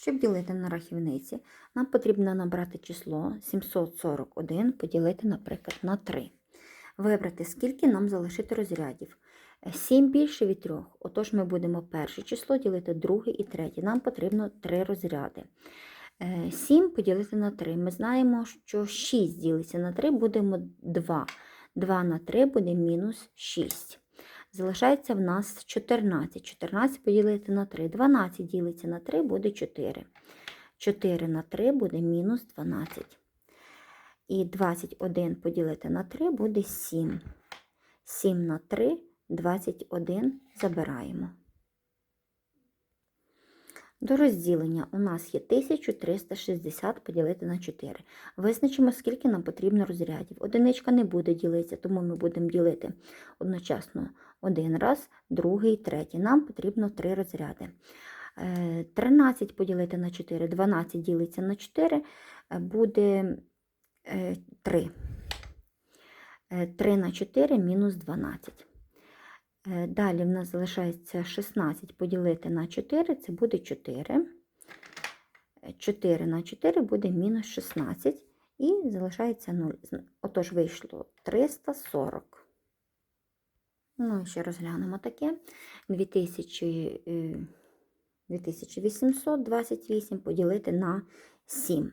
Щоб ділити на рахівниці, нам потрібно набрати число 741 поділити, наприклад, на 3. Вибрати, скільки нам залишити розрядів. 7 більше від 3. Отож, ми будемо перше число ділити друге і третє. Нам потрібно 3 розряди. 7 поділити на 3. Ми знаємо, що 6 ділиться на 3, будемо 2. 2 на 3 буде мінус 6. Залишається в нас 14. 14 поділити на 3. 12 ділиться на 3, буде 4. 4 на 3 буде мінус 12. І 21 поділити на 3 буде 7. 7 на 3 21 забираємо. До розділення у нас є 1360 поділити на 4. Визначимо, скільки нам потрібно розрядів. Одиничка не буде ділитися, тому ми будемо ділити одночасно один раз, другий, третій. Нам потрібно 3 розряди. Е, 13 поділити на 4, 12 ділиться на 4, е, буде е, 3. 3 на 4 мінус 12. Е, Далі в нас залишається 16 поділити на 4, це буде 4. 4 на 4 буде мінус 16. І залишається 0. Отож, вийшло 340. Ну, і ще розглянемо таке. 2000, е, 2828 поділити на 7.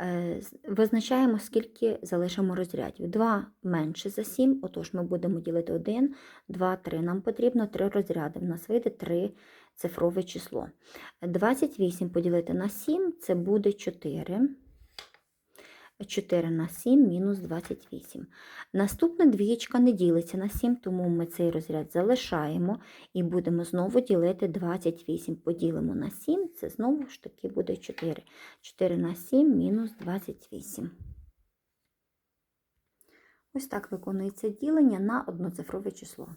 Е, Визначаємо, скільки залишимо розрядів. 2 менше за 7, отож ми будемо ділити 1, 2, 3. Нам потрібно 3 розряди. В нас вийде 3 цифрове число. 28 поділити на 7 це буде 4. 4 на 7 мінус 28. Наступна двієчка не ділиться на 7, тому ми цей розряд залишаємо і будемо знову ділити 28. Поділимо на 7, це знову ж таки буде 4. 4 на 7 мінус 28. Ось так виконується ділення на одноцифрове число.